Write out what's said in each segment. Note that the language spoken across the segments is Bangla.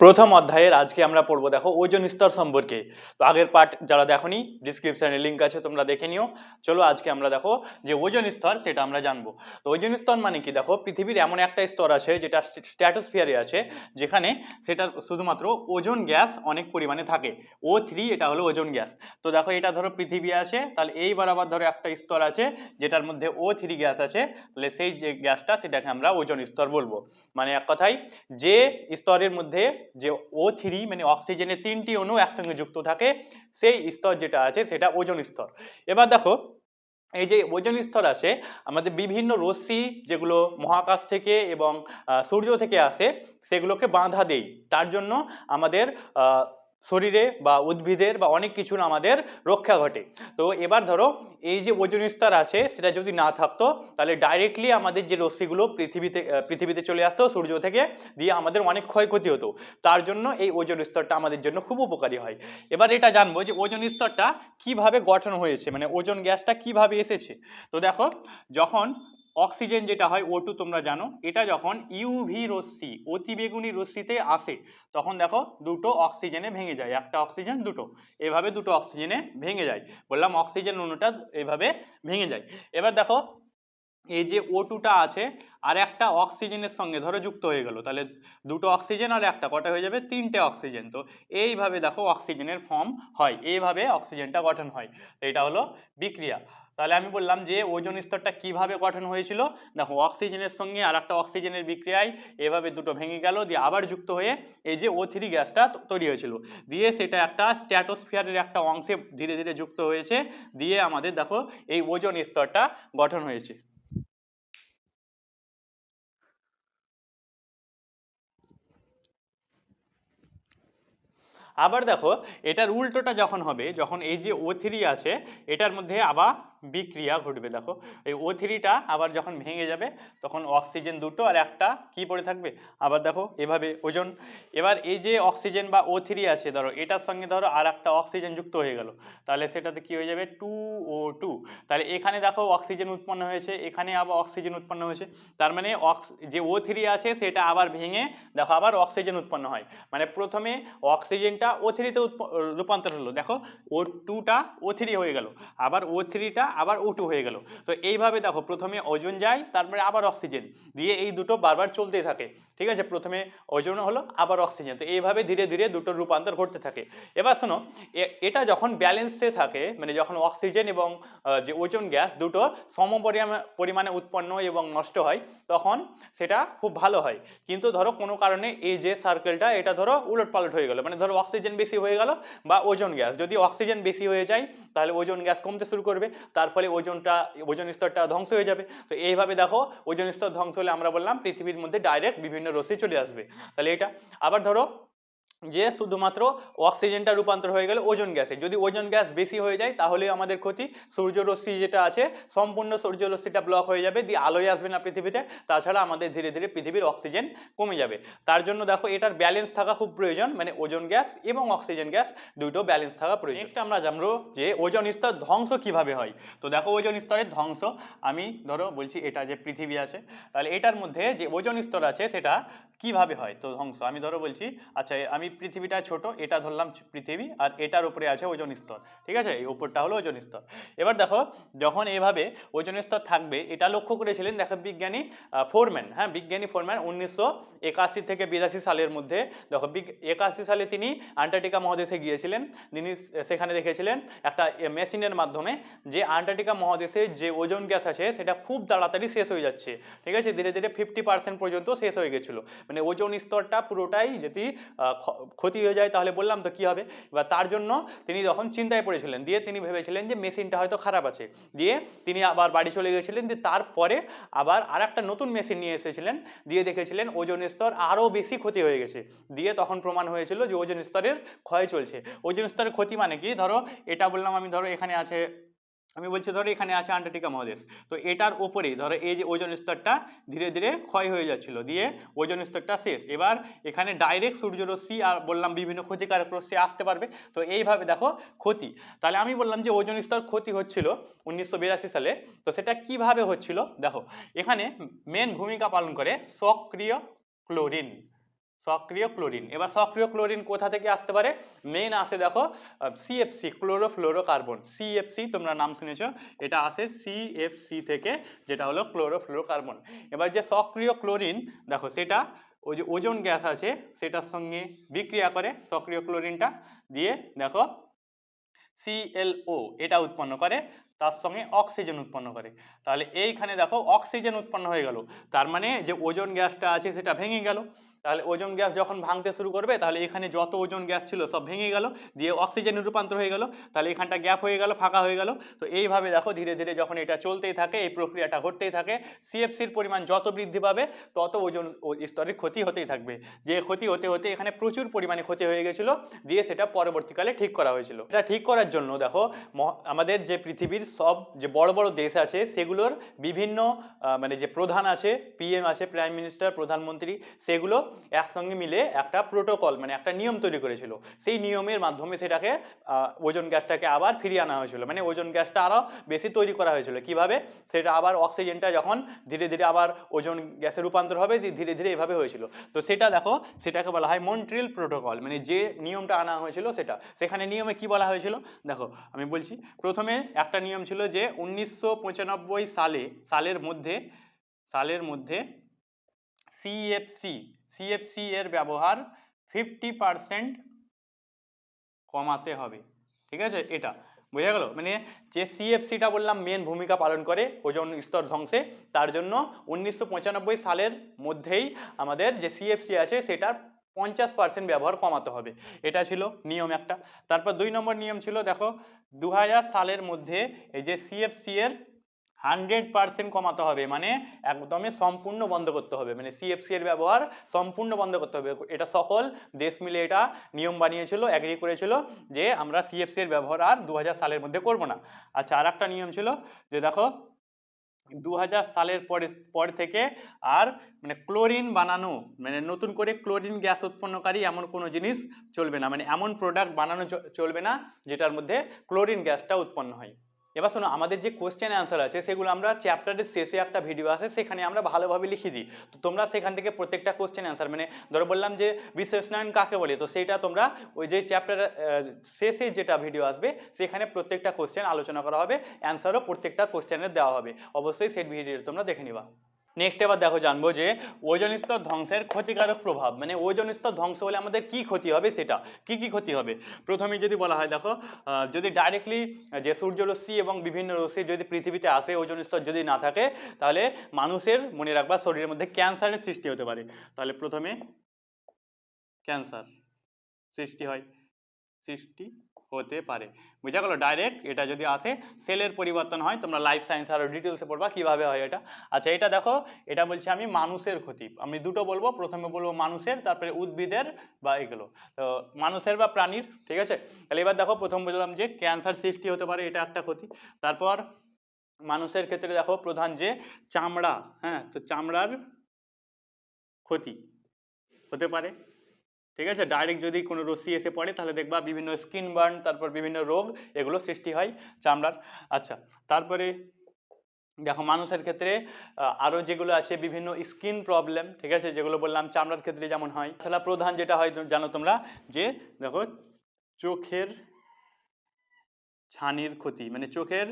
প্রথম অধ্যায়ের আজকে আমরা পড়ব, দেখো, ওজন স্তর সম্পর্কে। তো আগের পার্ট যারা দেখোনি ডিসক্রিপশনে লিঙ্ক আছে, তোমরা দেখে নিও। চলো আজকে আমরা দেখো যে ওজন স্তর, সেটা আমরা জানব। তো ওজন স্তর মানে কি? দেখো, পৃথিবীর এমন একটা স্তর আছে, যেটা স্ট্র্যাটোস্ফিয়ারে আছে, যেখানে সেটা শুধুমাত্র ওজন গ্যাস অনেক পরিমাণে থাকে। ও থ্রি এটা হলো ওজন গ্যাস। তো দেখো, এটা ধরো পৃথিবী আছে, তাহলে এই বরাবর ধরো একটা স্তর আছে, যেটার মধ্যে ও থ্রি গ্যাস আছে, তাহলে সেই যে গ্যাসটা, সেটাকে আমরা ওজন স্তর বলব। মানে এক কথায়, যে স্তরের মধ্যে যে ও থ্রি মানে অক্সিজেনের তিনটি অণু একসঙ্গে যুক্ত থাকে, সেই স্তর যেটা আছে সেটা ওজন স্তর। এবার দেখো, এই যে ওজন স্তর আছে, আমাদের বিভিন্ন রশ্মি যেগুলো মহাকাশ থেকে এবং সূর্য থেকে আসে, সেগুলোকে বাঁধা দেই। তার জন্য আমাদের শরীরে বা উদ্ভিদের বা অনেক কিছুর আমাদের রক্ষা ঘটে। তো এবার ধরো, এই যে ওজন স্তর আছে, সেটা যদি না থাকতো, তাহলে ডাইরেক্টলি আমাদের যে রশ্মিগুলো পৃথিবীতে পৃথিবীতে চলে আসতো, সূর্য থেকে, দিয়ে আমাদের অনেক ক্ষয়ক্ষতি হতো। তার জন্য এই ওজন স্তরটা আমাদের জন্য খুব উপকারী হয়। এবার এটা জানব যে ওজন স্তরটা কীভাবে গঠন হয়েছে মানে ওজন গ্যাসটা কীভাবে এসেছে? তো দেখো, যখন অক্সিজেন যেটা হয় ও তোমরা জানো, এটা যখন ইউভি রশ্মি, অতিবেগুনি রশ্মিতে আসে, তখন দেখো দুটো অক্সিজেনে ভেঙে যায়, একটা অক্সিজেন, দুটো। এভাবে দুটো অক্সিজেনে ভেঙে যায়। বললাম অক্সিজেন অণুটা এভাবে ভেঙে যায়। এবার দেখো, এই যে ও টুটা আছে, আর একটা অক্সিজেনের সঙ্গে ধরো যুক্ত হয়ে গেল, তাহলে দুটো অক্সিজেন আর একটা, কটা হয়ে যাবে? তিনটে অক্সিজেন। তো এইভাবে দেখো অক্সিজেনের ফর্ম হয়, এইভাবে অক্সিজেনটা গঠন হয়। এটা হলো বিক্রিয়া। তাহলে আমি বললাম যে ওজন স্তরটা কীভাবে গঠন হয়েছিল? দেখো, অক্সিজেনের সঙ্গে আর একটা অক্সিজেনের বিক্রিয়ায় এভাবে দুটো ভেঙে গেল, দিয়ে আবার যুক্ত হয়ে এই যে ও থ্রি গ্যাসটা তৈরি হয়েছিল। দিয়ে সেটা একটা স্ট্র্যাটোস্ফিয়ারের একটা অংশে ধীরে ধীরে যুক্ত হয়েছে, দিয়ে আমাদের দেখো এই ওজন স্তরটা গঠন হয়েছে। আবার দেখো, এটার উল্টোটা যখন হবে, যখন এই যে ও থ্রি আছে, এটার মধ্যে আবার বিক্রিয়া ঘটবে, দেখো। এই ও থ্রিটা আবার যখন ভেঙে যাবে, তখন অক্সিজেন দুটো আর একটা কি পড়ে থাকবে? আবার দেখো, এভাবে ওজন। এবার এই যে অক্সিজেন বা ও থ্রি আছে, ধরো, এটার সঙ্গে ধরো আর একটা অক্সিজেন যুক্ত হয়ে গেল, তাহলে সেটাতে কি হয়ে যাবে? টু ও টু তাহলে এখানে দেখো অক্সিজেন উৎপন্ন হয়েছে, এখানে আবার অক্সিজেন উৎপন্ন হয়েছে। তার মানে অক্স যে ও থ্রি আছে, সেটা আবার ভেঙে দেখো আবার অক্সিজেন উৎপন্ন হয়। মানে প্রথমে অক্সিজেনটা ও থ্রিতে রূপান্তর হলো। দেখো ও টুটা ও থ্রি হয়ে গেল। আবার ও থ্রিটা আবার ও হয়ে গেল। তো এইভাবে দেখো, প্রথমে ওজন যায়, তারপরে আবার অক্সিজেন দিয়ে এই দুটো বারবার চলতেই থাকে। ঠিক আছে? প্রথমে ওজন হলো, আবার অক্সিজেন তো এইভাবে ধীরে ধীরে দুটোর রূপান্তর ঘটতে থাকে। এবার শোনো এটা যখন ব্যালেন্সে থাকে মানে যখন অক্সিজেন এবং যে ওজন গ্যাস দুটো সম পরিমাণে উৎপন্ন এবং নষ্ট হয়, তখন সেটা খুব ভালো হয়। কিন্তু ধরো কোনো কারণে এই যে সার্কেলটা এটা ধরো উলট পালট হয়ে গেল। মানে ধরো অক্সিজেন বেশি হয়ে গেল বা ওজন গ্যাস যদি অক্সিজেন বেশি হয়ে যায়, তাহলে ওজন গ্যাস কমতে শুরু করবে। তার ফলে ওজনটা, ওজন স্তরটা ধ্বংস হয়ে যাবে। তো এইভাবে দেখো, ওজন স্তর ধ্বংস হলে আমরা বললাম পৃথিবীর মধ্যে ডাইরেক্ট বিভিন্ন রশ্মি চলে আসবে। তাহলে এটা, আবার ধরো যে শুধুমাত্র অক্সিজেনটা রূপান্তর হয়ে গেল ওজন গ্যাসে। যদি ওজন গ্যাস বেশি হয়ে যায়, তাহলে আমাদের ক্ষতি সূর্যরশ্মি যেটা আছে, সম্পূর্ণ সূর্যরশ্মিটা ব্লক হয়ে যাবে, দিয়ে আলোয় আসবে না পৃথিবীতে। তাছাড়া আমাদের ধীরে ধীরে পৃথিবীর অক্সিজেন কমে যাবে। তার জন্য দেখো, এটার ব্যালেন্স থাকা খুব প্রয়োজন মানে ওজন গ্যাস এবং অক্সিজেন গ্যাস দুটো ব্যালেন্স থাকা প্রয়োজন। নেক্সট আমরা জানব যে ওজন স্তর ধ্বংস কীভাবে হয়। তো দেখো, ওজন স্তরের ধ্বংস, আমি ধরো বলছি এটা যে পৃথিবী আছে, তাহলে এটার মধ্যে যে ওজন স্তর আছে, সেটা কীভাবে হয়? তো ধ্বংস, আমি ধরো বলছি আচ্ছা আমি পৃথিবীটা ছোট, এটা ধরলাম পৃথিবী, আর এটার উপরে আছে ওজন স্তর। ঠিক আছে? এই উপরটা হলো ওজন স্তর। এবার দেখো, যখন এভাবে ওজন স্তর থাকবে, এটা লক্ষ্য করেছিলেন, দেখো, বিজ্ঞানী ফোরম্যান। হ্যাঁ বিজ্ঞানী ফোরম্যান উনিশশো একাশি থেকে বিরাশি সালের মধ্যে, দেখো একাশি সালে তিনি আন্টার্কটিকা মহাদেশে গিয়েছিলেন। তিনি সেখানে দেখেছিলেন একটা মেশিনের মাধ্যমে যে আন্টার্কটিকা মহাদেশে যে ওজন গ্যাস আছে, সেটা খুব তাড়াতাড়ি শেষ হয়ে যাচ্ছে। ঠিক আছে? ধীরে ধীরে ফিফটি পার্সেন্ট পর্যন্ত শেষ হয়ে গেছিল। মানে ওজন স্তরটা পুরোটাই যদি ক্ষতি হয়ে যায়, তাহলে বললাম তো কি হবে? এবার তার জন্য তিনি তখন চিন্তায় পড়েছিলেন। দিয়ে তিনি ভেবেছিলেন যে মেশিনটা হয়তো খারাপ আছে। দিয়ে তিনি আবার বাড়ি চলে গেছিলেন। দিয়ে তারপরে আবার আর একটা নতুন মেশিন নিয়ে এসেছিলেন। দিয়ে দেখেছিলেন ওজন স্তর আরও বেশি ক্ষতি হয়ে গেছে। দিয়ে তখন প্রমাণ হয়েছিল যে ওজন স্তরের ক্ষয় চলছে। ওজন স্তরের ক্ষতি মানে কি? ধরো এটা বললাম আমি, ধরো এখানে আছে আমি বলছি, ধরো এখানে আছে আন্টার্কটিকা মহাদেশ। তো এটার ওপরেই ধরো এই যে ওজন স্তরটা ধীরে ধীরে ক্ষয় হয়ে যাচ্ছিল, দিয়ে ওজন স্তরটা শেষ। এবার এখানে ডাইরেক্ট সূর্যরশ্মি আর বললাম বিভিন্ন ক্ষতিকারক রশ্মি আসতে পারবে। তো এইভাবে দেখো ক্ষতি। তাহলে আমি বললাম যে ওজন স্তর ক্ষতি হচ্ছিল উনিশশো বিরাশি সালে। তো সেটা কীভাবে হচ্ছিল? দেখো, এখানে মেন ভূমিকা পালন করে সক্রিয় ক্লোরিন সক্রিয় ক্লোরিন। এবার সক্রিয় ক্লোরিন কোথা থেকে আসতে পারে? মেইন আসে দেখো সিএফসি ক্লোরোফ্লোরোকার্বন সিএফসি তোমরা নাম শুনেছো, এটা আসে সিএফসি থেকে, যেটা হলো ক্লোরোফ্লোরোকার্বন এবার যে সক্রিয় ক্লোরিন, দেখো সেটা, ওই যে ওজোন গ্যাস আছে, সেটার সঙ্গে বিক্রিয়া করে সক্রিয় ক্লোরিনটা দিয়ে দেখো সিএলও এটা উৎপন্ন করে, তার সঙ্গে অক্সিজেন উৎপন্ন করে। তাহলে এইখানে দেখো, অক্সিজেন উৎপন্ন হয়ে গেল। তার মানে যে ওজোন গ্যাসটা আছে, সেটা ভেঙে গেল। তাহলে ওজন গ্যাস যখন ভাঙতে শুরু করবে, তাহলে এখানে যত ওজন গ্যাস ছিল সব ভেঙে গেল, দিয়ে অক্সিজেনে রূপান্তর হয়ে গেল, তাহলে এখানটা গ্যাপ হয়ে গেল, ফাঁকা হয়ে গেল। তো এইভাবে দেখো ধীরে ধীরে যখন এটা চলতেই থাকে, এই প্রক্রিয়াটা ঘটতেই থাকে সিএফসির পরিমাণ যত বৃদ্ধি পাবে, তত ওজন স্তরের ক্ষতি হতেই থাকবে। যে ক্ষতি হতে হতে এখানে প্রচুর পরিমাণে ক্ষতি হয়ে গেছিল, দিয়ে সেটা পরবর্তীকালে ঠিক করা হয়েছিল। এটা ঠিক করার জন্য দেখো আমাদের যে পৃথিবীর সব যে বড় বড় দেশ আছে, সেগুলোর বিভিন্ন মানে যে প্রধান আছে পিএম আছে প্রাইম মিনিস্টার প্রধানমন্ত্রী, সেগুলো একসঙ্গে মিলে একটা প্রোটোকল মানে একটা নিয়ম তৈরি করেছিল। সেই নিয়মের মাধ্যমে সেটাকে ওজন গ্যাসটাকে আবার ফিরিয়ে আনা হয়েছিল। মানে ওজন গ্যাসটা আরও বেশি তৈরি করা হয়েছিল। কীভাবে? সেটা আবার অক্সিজেনটা যখন ধীরে ধীরে আবার ওজন গ্যাসে রূপান্তর হবে ধীরে ধীরে এভাবে হয়েছিল। তো সেটা দেখো, সেটাকে বলা হয় মন্ট্রিল প্রোটোকল মানে যে নিয়মটা আনা হয়েছিল সেটা। সেখানে নিয়মে কি বলা হয়েছিল? দেখো, আমি বলছি, প্রথমে একটা নিয়ম ছিল যে উনিশশো পঁচানব্বই সালে, সালের মধ্যে সালের মধ্যে সিএফসি সিএফসি এর ব্যবহার ফিফটি পার্সেন্ট কমাতে হবে। ঠিক আছে? এটা। বোঝা গেল? মানে যে সিএফসিটা বললাম মেন ভূমিকা পালন করে, ওজন স্তর ধ্বংসে, তার জন্য উনিশশো পঁচানব্বই সালের মধ্যেই আমাদের যে সিএফসি আছে, সেটার পঞ্চাশ পার্সেন্ট ব্যবহার কমাতে হবে। এটা ছিল নিয়ম একটা। তারপর দুই নম্বর নিয়ম ছিল, দেখো দু হাজার সালের মধ্যে এই যে সিএফসি এর হান্ড্রেড পার্সেন্ট কমাতে হবে মানে একদমই সম্পূর্ণ বন্ধ করতে হবে মানে সিএফসি এর ব্যবহার সম্পূর্ণ বন্ধ করতে হবে। এটা সকল দেশ মিলে এটা নিয়ম বানিয়েছিল অ্যাগ্রি করেছিল যে আমরা সিএফসি এর ব্যবহার আর দু হাজার সালের মধ্যে করব না। আচ্ছা আর একটা নিয়ম ছিল যে দেখো দু হাজার সালের পরে, পর থেকে আর মানে ক্লোরিন বানানো মানে নতুন করে ক্লোরিন গ্যাস উৎপন্নকারী এমন কোনো জিনিস চলবে না মানে এমন প্রোডাক্ট বানানো চলবে না যেটার মধ্যে ক্লোরিন গ্যাসটা উৎপন্ন হয়। এবার শোনো, আমাদের যে কোশ্চেন অ্যান্সার আছে, সেগুলো আমরা চ্যাপ্টারের শেষে একটা ভিডিও আছে সেখানে আমরা ভালোভাবে লিখে দিই। তো তোমরা সেখান থেকে প্রত্যেকটা কোশ্চেন অ্যান্সার মানে ধরো বললাম যে বিশ্লেষণায়ন কাকে বলে, তো সেইটা তোমরা ওই যে চ্যাপ্টার শেষে যেটা ভিডিও আসবে, সেখানে প্রত্যেকটা কোশ্চেন আলোচনা করা হবে অ্যান্সারও প্রত্যেকটা কোশ্চেনের দেওয়া হবে। অবশ্যই সেই ভিডিওটা তোমরা দেখে নিবা। নেক্সট এবার দেখো জানব যে ওজন স্তর ধ্বংসের ক্ষতিকারক প্রভাব মানে ওজন স্তর ধ্বংস হলে আমাদের কি ক্ষতি হবে সেটা, কি কি ক্ষতি হবে? প্রথমে যদি বলা হয় দেখো যদি ডাইরেক্টলি যে সূর্যরশ্মি এবং বিভিন্ন রশ্মি যদি পৃথিবীতে আসে ওজন স্তর যদি না থাকে, তাহলে মানুষের মনে রাখবা শরীরের মধ্যে ক্যান্সারের সৃষ্টি হতে পারে। তাহলে প্রথমে ক্যান্সার সৃষ্টি হয়। সৃষ্টি হতে পারে। বুঝা গেল? ডাইরেক্ট এটা যদি আসে সেলের পরিবর্তন হয়, তোমরা লাইফ সায়েন্স আরও ডিটেলসে পড়বা, কীভাবে হয় এটা? আচ্ছা এটা দেখো, এটা বলছি আমি মানুষের ক্ষতি। আমি দুটো বলব, প্রথমে বলব মানুষের, তারপরে উদ্ভিদের বা এগুলো। তো মানুষের বা প্রাণীর, ঠিক আছে? তাহলে এবার দেখো, প্রথম বললাম যে ক্যান্সার সৃষ্টি হতে পারে, এটা একটা ক্ষতি। তারপর মানুষের ক্ষেত্রে দেখো, প্রধান যে চামড়া হ্যাঁ তো চামড়ার ক্ষতি হতে পারে। ঠিক আছে? ডাইরেক্ট যদি কোনো রশ্মি এসে পড়ে, তাহলে দেখবা বিভিন্ন স্কিন বার্ন তারপর বিভিন্ন রোগ এগুলো সৃষ্টি হয় চামড়ার। আচ্ছা তারপরে দেখো মানুষের ক্ষেত্রে আরও যেগুলো আছে বিভিন্ন স্কিন প্রবলেম ঠিক আছে? যেগুলো বললাম চামড়ার ক্ষেত্রে যেমন হয়। তাছাড়া প্রধান যেটা হয় জানো তোমরা? যে দেখো, চোখের ছানির ক্ষতি মানে চোখের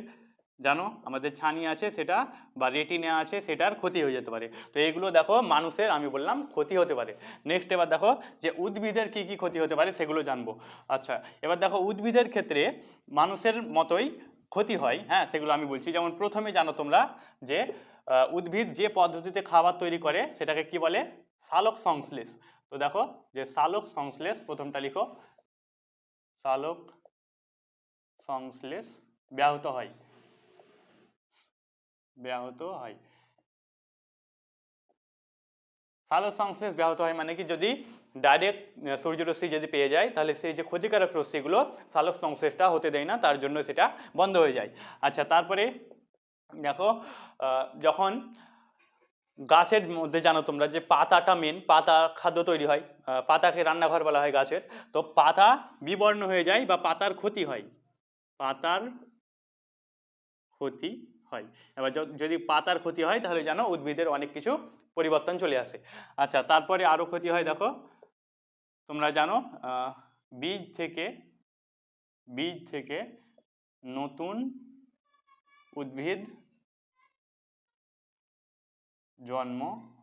জানো? আমাদের ছানি আছে, সেটা বা রেটিনা আছে, সেটার ক্ষতি হয়ে যেতে পারে। তো এইগুলো দেখো, মানুষের, আমি বললাম, ক্ষতি হতে পারে। নেক্সট এবার দেখো, যে উদ্ভিদের কি কি ক্ষতি হতে পারে সেগুলো জানব। আচ্ছা এবার দেখো, উদ্ভিদের ক্ষেত্রে মানুষের মতোই ক্ষতি হয় হ্যাঁ সেগুলো আমি বলছি। যেমন প্রথমে জানো তোমরা যে উদ্ভিদ যে পদ্ধতিতে খাবার তৈরি করে, সেটাকে কি বলে? সালোক সংশ্লেষ। তো দেখো, যে সালোক সংশ্লেষ, প্রথমটা লিখো। সালোক সংশ্লেষ ব্যাহত হয়। ব্যাহত হয়। সালোক সংশ্লেষ ব্যাহত হয় মানে কি যদি ডাইরেক্ট সূর্যরশ্মি যদি পেয়ে যায়, তাহলে সেই যে ক্ষতিকারক রশ্মিগুলো সালোক সংশ্লেষটা হতে দেয় না, তার জন্য সেটা বন্ধ হয়ে যায়। আচ্ছা তারপরে দেখো যখন গাছের মধ্যে জানো তোমরা যে পাতাটা মেন পাতা খাদ্য তৈরি হয় পাতাকে রান্নাঘর বলা হয় গাছের, তো পাতা বিবর্ণ হয়ে যায় বা পাতার ক্ষতি হয়। পাতার ক্ষতি হয়। এবার যদি পাতার ক্ষতি হয়, তাহলে জানো উদ্ভিদের অনেক কিছু পরিবর্তন চলে আসে। আচ্ছা তারপরে আরও ক্ষতি হয়, দেখো। তোমরা জানো বীজ থেকে বীজ থেকে নতুন উদ্ভিদ জন্ম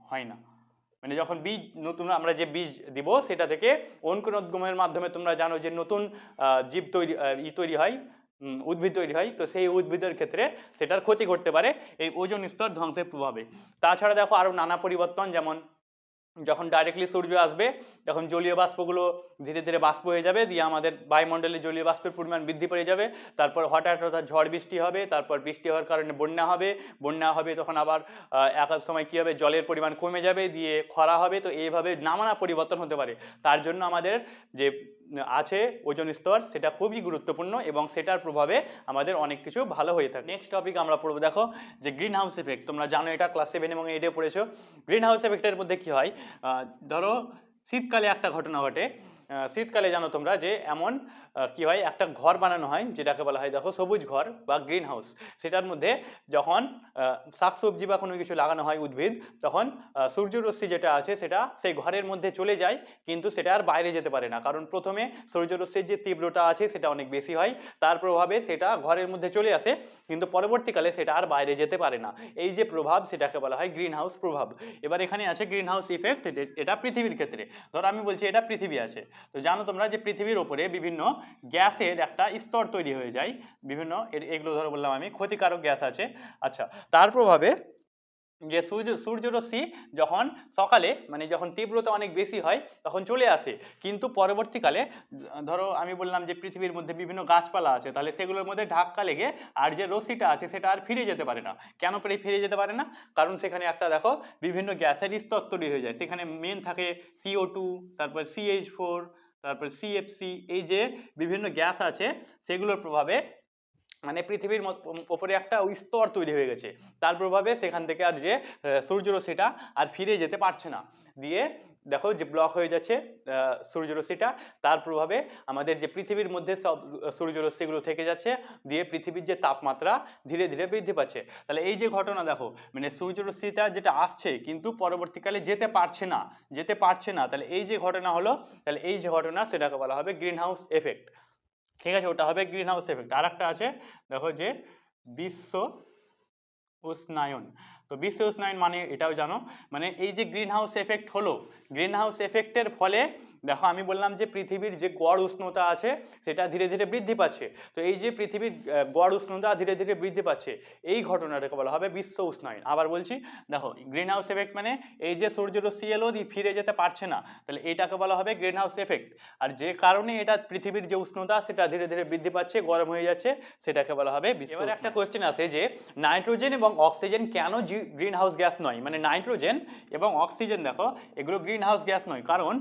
হয় না। মানে যখন বীজ, নতুন আমরা যে বীজ দিব, সেটা থেকে অঙ্কুরোদ্গমের মাধ্যমে তোমরা জানো যে নতুন জীব তৈরি ই তৈরি হয়। উদ্ভিদ তৈরি হয় তো সেই উদ্ভিদের ক্ষেত্রে সেটার ক্ষতি করতে পারে এই ওজোন স্তর ধ্বংসের প্রভাবে। তাছাড়া দেখো আরও নানা পরিবর্তন যেমন যখন ডাইরেক্টলি সূর্য আসবে তখন জলীয় বাষ্পগুলো ধীরে ধীরে বাষ্প হয়ে যাবে দিয়ে আমাদের বায়ুমণ্ডলে জলীয় বাষ্পের পরিমাণ বৃদ্ধি পেয়ে যাবে তারপর হঠাৎ হঠাৎ ঝড় বৃষ্টি হবে তারপর বৃষ্টি হওয়ার কারণে বন্যা হবে বন্যা হবে তখন আবার আহ, এক এক সময় কী হবে জলের পরিমাণ কমে যাবে দিয়ে খরা হবে তো এইভাবে নানা পরিবর্তন হতে পারে। তার জন্য আমাদের যে আছে, ওজন স্তর, সেটা খুবই গুরুত্বপূর্ণ এবং সেটার প্রভাবে আমাদের অনেক কিছু ভালো হয়ে থাকে। নেক্সট টপিক আমরা পড়ব, দেখো, যে গ্রিন হাউস এফেক্ট তোমরা জানো এটা ক্লাস সেভেন এবং এইটে পড়েছো। গ্রিন হাউস এফেক্টের মধ্যে কি হয়? ধরো, শীতকালে একটা ঘটনা ঘটে। শীতকালে জানো তোমরা যে এমন কি হয়, একটা ঘর বানানো হয় যেটাকে বলা হয়, দেখো, সবুজ ঘর বা গ্রিন হাউস সেটার মধ্যে যখন শাকসবজি বা কোনো কিছু লাগানো হয় উদ্ভিদ, তখন সূর্যরশ্মি যেটা আছে সেটা সেই ঘরের মধ্যে চলে যায়, কিন্তু সেটা আর বাইরে যেতে পারে না। কারণ প্রথমে সূর্যরশ্মির যে তীব্রতা আছে সেটা অনেক বেশি হয়, তার প্রভাবে সেটা ঘরের মধ্যে চলে আসে, কিন্তু পরবর্তীকালে সেটা আর বাইরে যেতে পারে না। এই যে প্রভাব সেটাকে বলা হয় গ্রিন হাউস প্রভাব। এবার এখানে আছে গ্রিন হাউস ইফেক্ট এটা পৃথিবীর ক্ষেত্রে। ধরো আমি বলছি এটা পৃথিবী আছে। তো জানো তোমরা যে পৃথিবীর ওপরে বিভিন্ন গ্যাসের একটা স্তর তৈরি হয়ে যায়, বিভিন্ন এগুলো ধরো বললাম আমি, ক্ষতিকারক গ্যাস আছে। আচ্ছা তার প্রভাবে যে সূর্য, সূর্যরশ্মি যখন সকালে মানে যখন তীব্রতা অনেক বেশি হয়, তখন চলে আসে। কিন্তু পরবর্তীকালে, ধরো আমি বললাম যে পৃথিবীর মধ্যে বিভিন্ন গাছপালা আছে, তাহলে সেগুলোর মধ্যে ধাক্কা লেগে আর যে রশ্মিটা আছে, সেটা আর ফিরে যেতে পারে না। কেন ফিরে ফিরে যেতে পারে না? কারণ সেখানে একটা দেখো, বিভিন্ন গ্যাসের স্তর তৈরি হয়ে যায়। সেখানে মেন থাকে সিও টু তারপর সিএইচ ফোর তারপর সিএফসি এই যে বিভিন্ন গ্যাস আছে, সেগুলোর প্রভাবে মানে পৃথিবীর ওপরে একটা ওই স্তর তৈরি হয়ে গেছে। তার প্রভাবে সেখান থেকে আর যে সূর্যরশ্মিটা আর ফিরে যেতে পারছে না। দিয়ে দেখো যে ব্লক হয়ে যাচ্ছে সূর্যরশ্মিটা। তার প্রভাবে আমাদের যে পৃথিবীর মধ্যে সব সূর্যরশ্মিগুলো থেকে যাচ্ছে, দিয়ে পৃথিবীর যে তাপমাত্রা ধীরে ধীরে বৃদ্ধি পাচ্ছে। তাহলে এই যে ঘটনা দেখো মানে সূর্যরশ্মিটা যেটা আসছে, কিন্তু পরবর্তীকালে যেতে পারছে না, যেতে পারছে না। তাহলে এই যে ঘটনা হলো, তাহলে এই যে ঘটনা সেটাকে বলা হবে গ্রিন হাউস এফেক্ট ঠিক আছে, ওটা হবে গ্রিন হাউস এফেক্ট আর একটা আছে, দেখো যে বিশ্ব উষ্ণায়ন। তো বিশ্ব উষ্ণায়ন মানে এটাও জানো মানে এই যে গ্রিন হাউস এফেক্ট হলো গ্রিন হাউস এফেক্টের ফলে দেখো আমি বললাম যে পৃথিবীর যে গড় উষ্ণতা আছে সেটা ধীরে ধীরে বৃদ্ধি পাচ্ছে। তো এই যে পৃথিবীর গড় উষ্ণতা ধীরে ধীরে বৃদ্ধি পাচ্ছে এই ঘটনাটাকে বলা হবে বিশ্ব উষ্ণায়ন। আবার বলছি দেখো গ্রিন হাউস এফেক্ট মানে এই যে সূর্যরশ্মি এলো দিয়ে ফিরে যেতে পারছে না। তাহলে এটাকে বলা হবে গ্রিন হাউস এফেক্ট আর যে কারণে এটা পৃথিবীর যে উষ্ণতা সেটা ধীরে ধীরে বৃদ্ধি পাচ্ছে গরম হয়ে যাচ্ছে সেটাকে বলা হবে বিশ্ব এবার একটা কোশ্চেন আছে যে নাইট্রোজেন এবং অক্সিজেন কেন গ্রিন হাউস গ্যাস নয়? মানে নাইট্রোজেন এবং অক্সিজেন দেখো এগুলো গ্রিন হাউস গ্যাস নয়। কারণ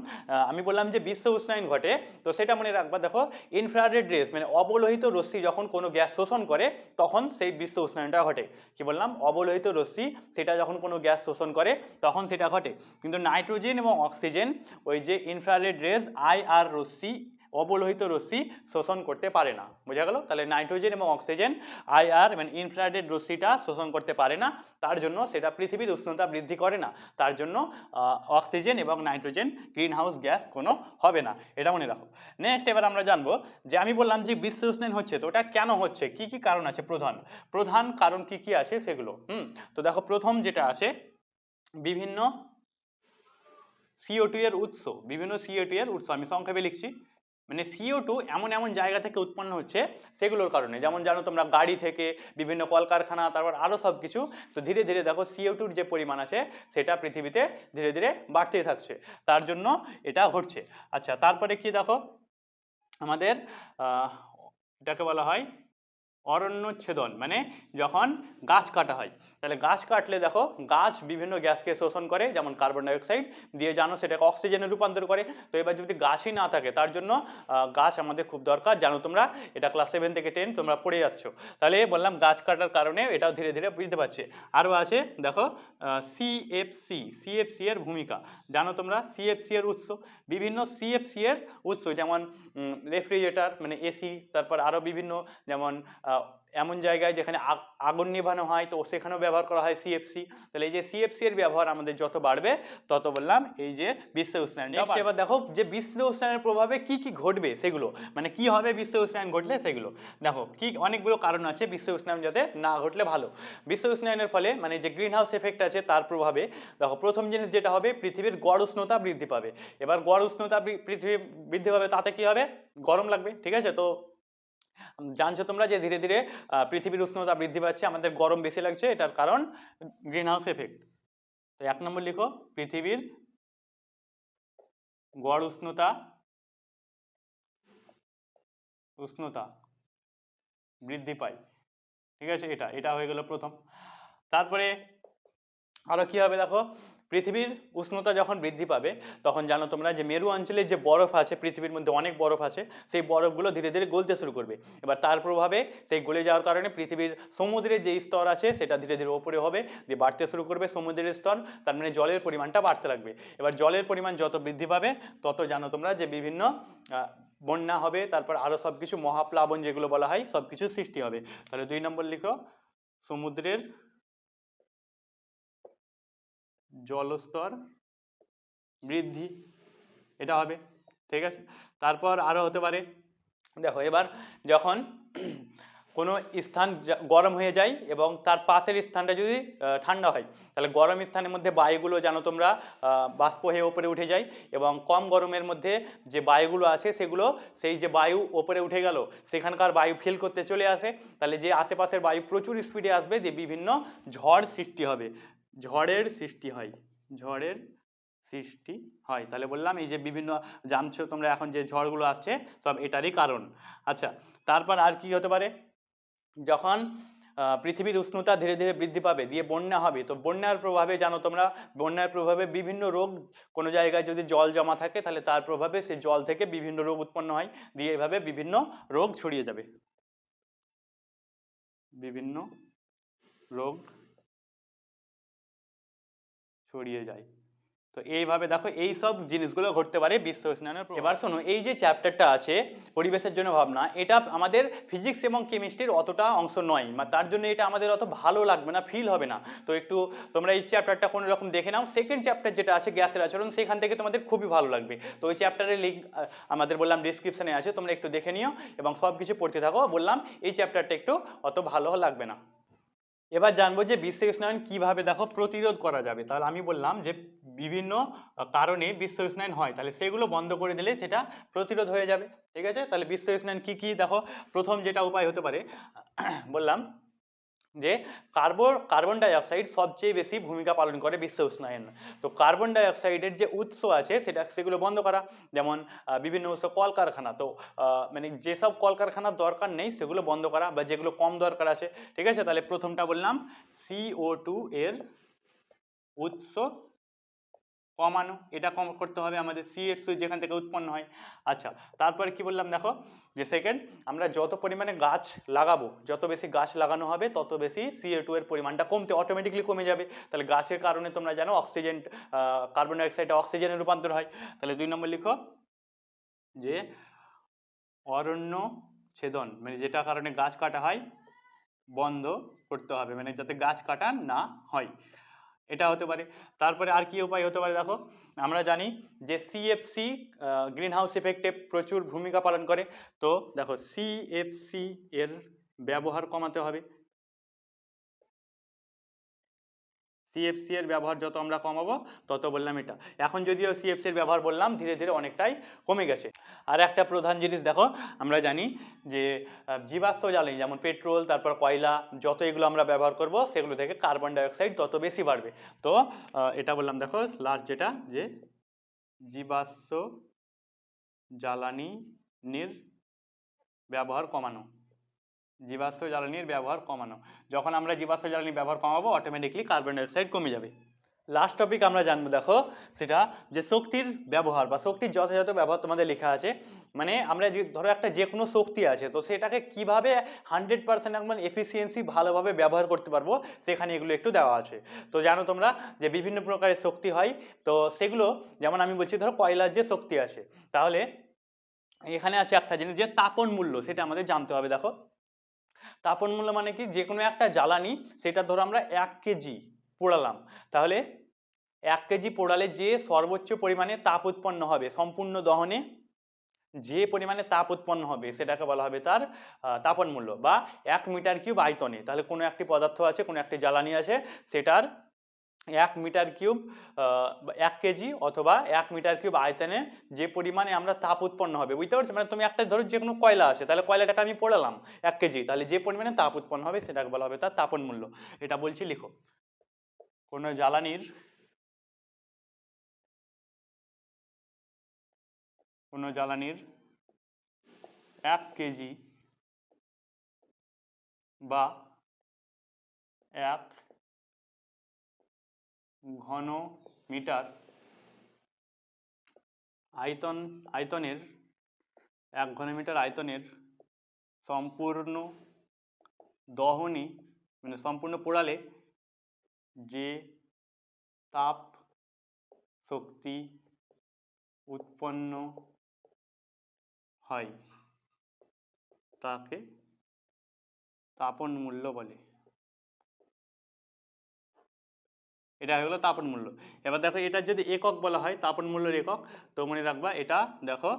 আমি বললাম যে বিশ্ব উষ্ণায়ন ঘটে, তো সেটা মনে রাখবা, দেখো ইনফ্রারেড রেস মানে অবলোহিত রশ্মি যখন কোনো গ্যাস শোষণ করে, তখন সেই বিশ্ব উষ্ণায়নটা ঘটে। কি বললাম? অবলোহিত রশ্মি, সেটা যখন কোনো গ্যাস শোষণ করে, তখন সেটা ঘটে। কিন্তু নাইট্রোজেন এবং অক্সিজেন, ওই যে ইনফ্রারেড রেস আই আর রশ্মি অবলোহিত রশ্মি শোষণ করতে পারে না। বোঝা গেল? তাহলে নাইট্রোজেন এবং অক্সিজেন আইআর মানে ইনফ্রারেড রশ্মিটা শোষণ করতে পারে না। তার জন্য সেটা পৃথিবীর উষ্ণতা বৃদ্ধি করে না। তার জন্য অক্সিজেন এবং নাইট্রোজেন গ্রিন হাউস গ্যাস কোনো হবে না। এটা মনে রাখো। নেক্সট এবার আমরা জানব যে আমি বললাম যে বিশ্ব উষ্ণায়ন হচ্ছে, তো ওটা কেন হচ্ছে? কি কি কারণ আছে? প্রধান। প্রধান কারণ কি কি আছে সেগুলো। হুম? তো দেখো, প্রথম যেটা আছে, বিভিন্ন সিও টু এর উৎস, বিভিন্ন সিও টু এর উৎস। আমি সংক্ষেপে লিখছি। মানে সিও টু এমন এমন জায়গা থেকে উৎপন্ন হচ্ছে সেগুলোর কারণে। যেমন জানো তোমরা গাড়ি থেকে বিভিন্ন কলকারখানা, তারপর আরও সব কিছু তো ধীরে ধীরে দেখো সিও টুর যে পরিমাণ আছে, সেটা পৃথিবীতে ধীরে ধীরে বাড়তেই থাকছে। তার জন্য এটা ঘটছে। আচ্ছা তারপরে কি দেখো? আমাদের এটাকে বলা হয় অরণ্যচ্ছেদন মানে যখন গাছ কাটা হয়। তাহলে গাছ কাটলে দেখো, গাছ বিভিন্ন গ্যাসকে শোষণ করে, যেমন কার্বন ডাইঅক্সাইড দিয়ে জানো সেটাকে অক্সিজেনে রূপান্তর করে। তো এবার যদি গাছই না থাকে, তার জন্য গাছ আমাদের খুব দরকার। জানো তোমরা এটা ক্লাস সেভেন থেকে টেন তোমরা পড়ে আসছো। তাহলে বললাম গাছ কাটার কারণে এটাও ধীরে ধীরে বুঝতে পারছে। আরও আছে, দেখো সিএফসি সিএফসি এর ভূমিকা। জানো তোমরা সিএফসি এর উৎস। বিভিন্ন সিএফসি এর উৎস, যেমন রেফ্রিজারেটর মানে এসি তারপর আরও বিভিন্ন, যেমন এমন জায়গায় যেখানে আগ- আগুন নেভানো হয় তো সেখানেও ব্যবহার করা হয় সিএফসি তাহলে এই যে সিএফসি এর ব্যবহার আমাদের যত বাড়বে তত বললাম এই যে বিশ্ব উষ্ণায়ন। নেক্সট এবার দেখো যে বিশ্ব উষ্ণায়নের প্রভাবে কি কি ঘটবে সেগুলো। মানে কি হবে বিশ্ব উষ্ণায়ন ঘটলে সেগুলো। দেখো কি অনেকগুলো কারণ আছে বিশ্ব উষ্ণায়ন যাতে না ঘটলে ভালো। বিশ্ব উষ্ণায়নের ফলে মানে যে গ্রিন হাউস এফেক্ট আছে তার প্রভাবে দেখো প্রথম জিনিস যেটা হবে পৃথিবীর গড় উষ্ণতা বৃদ্ধি পাবে। এবার গড় উষ্ণতা পৃথিবী বৃদ্ধি পাবে তাতে কি হবে? গরম লাগবে ঠিক আছে? তো জানছো তোমরা যে ধীরে ধীরে পৃথিবীর উষ্ণতা বৃদ্ধি পাচ্ছে, আমাদের গরম বেশি লাগছে, এটার কারণ গ্রিন হাউস এফেক্ট তো এক নম্বর লিখো, পৃথিবীর গড় উষ্ণতা উষ্ণতা বৃদ্ধি পায়। ঠিক আছে? এটা এটা হয়ে গেল প্রথম। তারপরে আরও কি হবে দেখো? পৃথিবীর উষ্ণতা যখন বৃদ্ধি পাবে, তখন জানো তোমরা যে মেরু অঞ্চলে যে বরফ আছে, পৃথিবীর মধ্যে অনেক বরফ আছে, সেই বরফগুলো ধীরে ধীরে গলতে শুরু করবে। এবার তার প্রভাবে সেই গলে যাওয়ার কারণে পৃথিবীর সমুদ্রের যে স্তর আছে, সেটা ধীরে ধীরে ওপরে হবে, দিয়ে বাড়তে শুরু করবে সমুদ্রের স্তর, তার মানে জলের পরিমাণটা বাড়তে লাগবে। এবার জলের পরিমাণ যত বৃদ্ধি পাবে, তত জানো তোমরা যে বিভিন্ন বন্যা হবে, তারপর আরও সব কিছু মহাপ্লাবন যেগুলো বলা হয় সবকিছু সৃষ্টি হবে। তাহলে দুই নম্বর লিখো, সমুদ্রের জলস্তর বৃদ্ধি, এটা হবে, ঠিক আছে? তারপর আরও হতে পারে, দেখো এবার যখন কোনো স্থান যা- গরম হয়ে যায় এবং তার পাশের স্থানটা যদি ঠান্ডা হয়, তাহলে গরম স্থানের মধ্যে বায়ুগুলো জানো তোমরা বাষ্প হয়ে ওপরে উঠে যায় এবং কম গরমের মধ্যে যে বায়ুগুলো আছে সেগুলো, সেই যে বায়ু ওপরে উঠে গেল, সেখানকার বায়ু ফিল করতে চলে আসে, তাহলে যে আশেপাশের বায়ু প্রচুর স্পিডে আসবে, দিয়ে বিভিন্ন ঝড় সৃষ্টি হবে। ঝড়ের সৃষ্টি হয়। ঝড়ের সৃষ্টি হয়। তাহলে বললাম, এই যে বিভিন্ন জানছো তোমরা এখন যে ঝড়গুলো আসছে, সব এটারই কারণ। আচ্ছা তারপর আর কি হতে পারে? যখন পৃথিবীর উষ্ণতা ধীরে ধীরে বৃদ্ধি পাবে, দিয়ে বন্যা হবে, তো বন্যার প্রভাবে জানো তোমরা, বন্যার প্রভাবে বিভিন্ন রোগ কোনো জায়গায় যদি জল জমা থাকে, তাহলে তার প্রভাবে সে জল থেকে বিভিন্ন রোগ উৎপন্ন হয়, দিয়ে এভাবে বিভিন্ন রোগ ছড়িয়ে যাবে। বিভিন্ন রোগ ছড়িয়ে যায়। তো এইভাবে দেখো এই সব জিনিসগুলো ঘটতে পারে বিশ্ব উষ্ণায়নের। এবার শোনো, এই যে চ্যাপ্টারটা আছে, পরিবেশের জন্য ভাবনা, এটা আমাদের ফিজিক্স এবং কেমিস্ট্রির অতটা অংশ নয় তার জন্য এটা আমাদের অত ভালো লাগবে না ফিল হবে না। তো একটু তোমরা এই চ্যাপ্টারটা কোনো রকম দেখে নাও। সেকেন্ড চ্যাপ্টার যেটা আছে, গ্যাসের আচরণ, সেখান থেকে তোমাদের খুবই ভালো লাগবে। তো ওই চ্যাপ্টারের লিঙ্ক আমাদের বললাম ডিসক্রিপশনে আছে, তোমরা একটু দেখে নিও এবং সব কিছু পড়তে থাকো। বললাম, এই চ্যাপ্টারটা একটু অত ভালো লাগবে না। এবার জানব যে বিশ্ব উষ্ণায়ন কীভাবে দেখো প্রতিরোধ করা যাবে। তাহলে আমি বললাম যে বিভিন্ন কারণে বিশ্ব উষ্ণায়ন হয়, তাহলে সেগুলো বন্ধ করে দিলে সেটা প্রতিরোধ হয়ে যাবে। ঠিক আছে? তাহলে বিশ্ব উষ্ণায়ন কি কি দেখো? প্রথম যেটা উপায় হতে পারে, বললাম যে কার্বন কার্বন ডাইঅক্সাইড সবচেয়ে বেশি ভূমিকা পালন করে বিশ্ব উষ্ণায়ন। তো কার্বন ডাই অক্সাইডের যে উৎস আছে, সেটা সেগুলো বন্ধ করা, যেমন বিভিন্ন উৎস কলকারখানা। তো মানে যেসব কলকারখানার দরকার নেই, সেগুলো বন্ধ করা বা যেগুলো কম দরকার আছে, ঠিক আছে? তাহলে প্রথমটা বললাম সিও টু এর উৎস কমানো, এটা কম করতে হবে আমাদের সিএস যেখান থেকে উৎপন্ন হয়। আচ্ছা তারপরে কি বললাম দেখো? যে সেকেন্ড আমরা যত পরিমাণে গাছ লাগাবো, যত বেশি গাছ লাগানো হবে, তত বেশি সি এ টু এর পরিমাণটা কমতে অটোমেটিকলি কমে যাবে। তাহলে গাছের কারণে তোমরা জানো অক্সিজেন কার্বন ডাইঅক্সাইড অক্সিজেনে রূপান্তর হয়। তাহলে দুই নম্বর লিখো। যে অরণ্য ছেদন মানে যেটা কারণে গাছ কাটা হয়, বন্ধ করতে হবে মানে যাতে গাছ কাটা না হয়। এটা হতে পারে। তারপরে আর কি উপায় হতে পারে দেখো, আমরা জানি যে সিএফসি গ্রিন হাউস ইফেক্টে প্রচুর ভূমিকা পালন করে। তো দেখো সিএফসি এর ব্যবহার কমাতে হবে। সিএফসি এর ব্যবহার যত আমরা কমাবো, তত বললাম এটা। এখন যদিও সিএফসি এর ব্যবহার বললাম, ধীরে ধীরে অনেকটাই কমে গেছে। আর একটা প্রধান জিনিস দেখো, আমরা জানি যে জীবাশ্ম জ্বালানি, যেমন পেট্রোল, তারপর কয়লা, যত এগুলো আমরা ব্যবহার করব, সেগুলো থেকে কার্বন ডাইঅক্সাইড তত বেশি বাড়বে। তো এটা বললাম দেখো লাস্ট যেটা, যে জীবাশ্ম জ্বালানির ব্যবহার কমানো। জীবাশ্ম জ্বালানির ব্যবহার কমানো। যখন আমরা জীবাশ্ম জ্বালানি ব্যবহার কমাবো অটোমেটিকলি কার্বন ডাইঅক্সাইড কমে যাবে। লাস্ট টপিক আমরা জানব, দেখো, সেটা যে শক্তির ব্যবহার বা শক্তির যথাযথ ব্যবহার তোমাদের লেখা আছে। মানে আমরা যে, ধরো একটা যে কোনো শক্তি আছে, তো সেটাকে কীভাবে হান্ড্রেড পার্সেন্ট একদম এফিসিয়েন্সি ভালোভাবে ব্যবহার করতে পারব, সেখানে এগুলো একটু দেওয়া আছে। তো জানো তোমরা যে বিভিন্ন প্রকারের শক্তি হয়, তো সেগুলো, যেমন আমি বলছি, ধরো কয়লার যে শক্তি আছে, তাহলে এখানে আছে একটা জিনিস যে তাপন মূল্য, সেটা আমাদের জানতে হবে, দেখো। তাপন মূল্য মানে কি? যে কোনো একটা জ্বালানি, সেটা ধরো আমরা এক কেজি পোড়ালাম। তাহলে এক কেজি পোড়ালে যে সর্বোচ্চ পরিমাণে তাপ উৎপন্ন হবে, সম্পূর্ণ দহনে যে পরিমাণে তাপ উৎপন্ন হবে, সেটাকে বলা হবে তার তাপন মূল্য বা এক মিটার কিউব আয়তনে। তাহলে কোনো একটি পদার্থ আছে, কোনো একটি জ্বালানি আছে, সেটার এক মিটার কিউব এক কেজি অথবা এক মিটার কিউব আয়তনে যে পরিমাণে আমরা তাপ উৎপন্ন হবে, বুঝতে পারছ মানে তুমি একটা ধরো যে কোনো কয়লা আছে, তাহলে কয়লাটাকে আমি পোড়ালাম এক কেজি, তাহলে যে পরিমাণে তাপ উৎপন্ন হবে সেটাকে বলা হবে তার তাপন মূল্য। এটা বলছি লিখো। কোনো জ্বালানির কোনো জ্বালানির এক কেজি বা এক ঘন মিটার আয়তন, আয়তনের, এক ঘনমিটার আয়তনের সম্পূর্ণ দহনই মানে সম্পূর্ণ পোড়ালে যে তাপ শক্তি উৎপন্ন হয়, তাকে তাপন মূল্য বলে। এটা হয়ে গেলো তাপন মূল্য। এবার দেখো এটা যদি একক বলা হয়, তাপন মূল্যের একক, তো মনে রাখবা এটা দেখো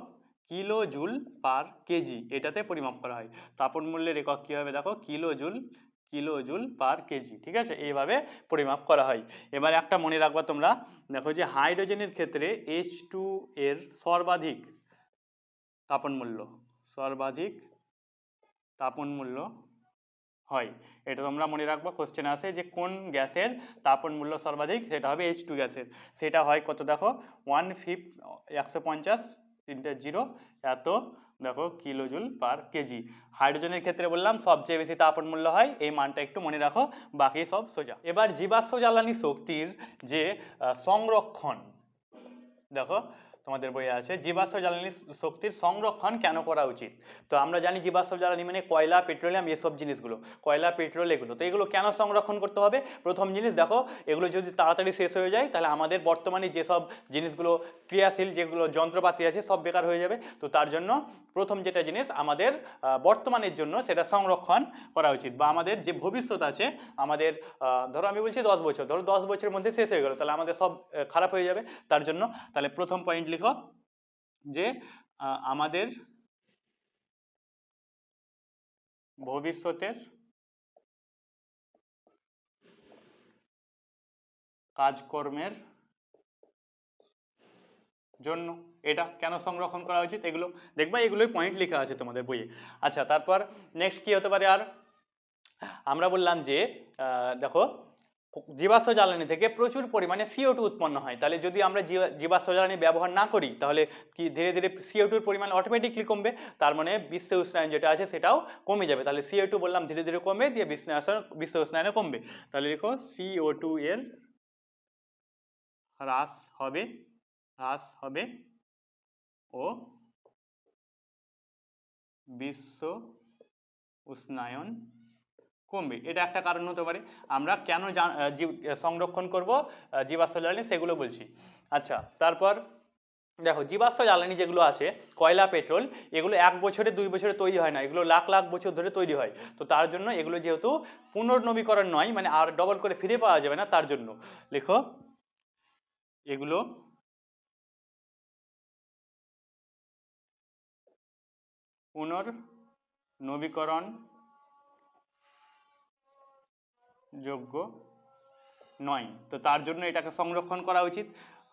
কিলো জুল পার কেজি, এটাতে পরিমাপ করা হয়। তাপন মূল্যের একক কি হবে দেখো? Kilojoule kilojoule per K G, ঠিক আছে? এইভাবে পরিমাপ করা হয়। এবার একটা মনে রাখবা তোমরা, দেখো যে হাইড্রোজেনের ক্ষেত্রে এইচ টু এর সর্বাধিক তাপন মূল্য, সর্বাধিক তাপন মূল্য হয়। এটা তোমরা মনে রাখবা কোশ্চেন আসে যে কোন গ্যাসের তাপন মূল্য সর্বাধিক? সেটা হবে এইচ টু গ্যাসের। সেটা হয় কত দেখো? ওয়ান ফিফ একশো পঞ্চাশ তিনটে জিরো এত দেখো কিলোজুল পার কেজি হাইড্রোজেনের ক্ষেত্রে বললাম, সবচেয়ে বেশি তাপন মূল্য হয়, এই মানটা একটু মনে রাখো, বাকি সব সোজা। এবার জীবাশ্ম জ্বালানি শক্তির যে সংরক্ষণ, দেখো তোমাদের বইয়ে আছে, জীবাশ্ম জ্বালানি শক্তির সংরক্ষণ কেন করা উচিত? তো আমরা জানি জীবাশ্ম জ্বালানি মানে কয়লা, পেট্রোলিয়াম, এসব জিনিসগুলো। কয়লা, পেট্রোল এগুলো। তো এগুলো কেন সংরক্ষণ করতে হবে? প্রথম জিনিস দেখো, এগুলো যদি তাড়াতাড়ি শেষ হয়ে যায়, তাহলে আমাদের বর্তমানে যেসব জিনিসগুলো ক্রিয়াশীল, যেগুলো যন্ত্রপাতি আছে, সব বেকার হয়ে যাবে। তো তার জন্য প্রথম যেটা জিনিস, আমাদের বর্তমানের জন্য সেটা সংরক্ষণ করা উচিত। বা আমাদের যে ভবিষ্যৎ আছে, আমাদের ধরো আমি বলছি দশ বছর, ধরো দশ বছরের মধ্যে শেষ হয়ে গেল, তাহলে আমাদের সব খারাপ হয়ে যাবে। তার জন্য তাহলে প্রথম পয়েন্ট লিখো যে আমাদের ভবিষ্যতের কাজকর্মের জন্য এটা কেন সংরক্ষণ করা উচিত? এগুলো, দেখবা এগুলোই পয়েন্ট লেখা আছে তোমাদের বইয়ে। আচ্ছা তারপর নেক্সট কি হতে পারে? আর আমরা বললাম যে দেখো জীবাশ্ম জ্বালানি থেকে প্রচুর পরিমাণে সিও টু উৎপন্ন হয়। তাহলে যদি আমরা জীবা- জীবাশ্ম জ্বালানি ব্যবহার না করি, তাহলে কি ধীরে ধীরে সিও টুর পরিমাণ অটোমেটিকলি কমবে? তার মানে বিশ্ব উষ্ণায়ন যেটা আছে সেটাও কমে যাবে। তাহলে সিও টু বললাম ধীরে ধীরে কমবে দিয়ে বিশ্ব বিশ্ব উষ্ণায়নে কমবে। তাহলে দেখো সিও টু এর হ্রাস হবে হ্রাস হবে ও বিশ্ব উষ্ণায়ন কমবে। এটা একটা কারণ হতে পারে। আমরা কেন জীব- সংরক্ষণ করব? জীবাশ্ম জ্বালানি সেগুলো বলছি। আচ্ছা তারপর দেখো, জীবাশ্ম জ্বালানি যেগুলো আছে, কয়লা, পেট্রোল, এগুলো এক বছরে, দুই বছরে তৈরি হয় না। এগুলো লাখ লাখ বছর ধরে তৈরি হয়। তো তার জন্য এগুলো যেহেতু পুনর্নবীকরণ নয় মানে আর ডবল করে ফিরে পাওয়া যাবে না তার জন্য। লেখো। এগুলো পুনর্নবীকরণ যোগ্য নয়। তো তার জন্য এটাকে সংরক্ষণ করা উচিত।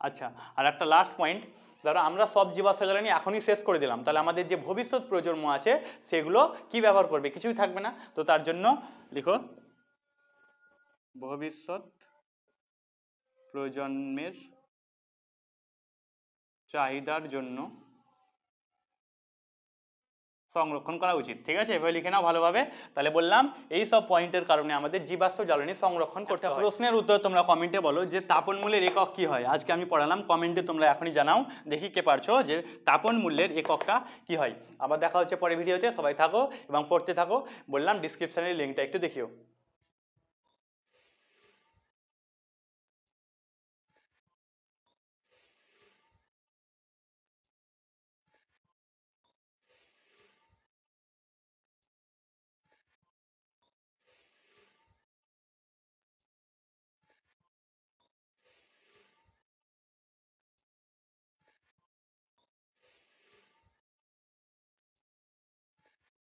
আচ্ছা আর একটা লাস্ট পয়েন্ট ধরো আমরা সব জীবাশ্ম জ্বালানি এখনই শেষ করে দিলাম। তাহলে আমাদের যে ভবিষ্যৎ প্রজন্ম আছে, সেগুলো কি ব্যবহার করবে? কিছুই থাকবে না। তো তার জন্য লিখো, ভবিষ্যৎ প্রজন্মের চাহিদার জন্য সংরক্ষণ করা উচিত। ঠিক আছে? এভাবে লিখে নাও ভালোভাবে। তাহলে বললাম এই সব পয়েন্টের কারণে আমাদের জীবাশ্ম জ্বালানি সংরক্ষণ করতে হবে প্রশ্নের উত্তর তোমরা কমেন্টে বলো যে তাপন মূল্যের একক কি হয়? আজকে আমি পড়ালাম কমেন্টে তোমরা এখনই জানাও দেখি কে পারছ যে তাপন মূল্যের এককটা কি হয়। আবার দেখা হচ্ছে পরে ভিডিওতে সবাই থাকো এবং পড়তে থাকো। বললাম ডিসক্রিপশানের লিঙ্কটা একটু দেখিও।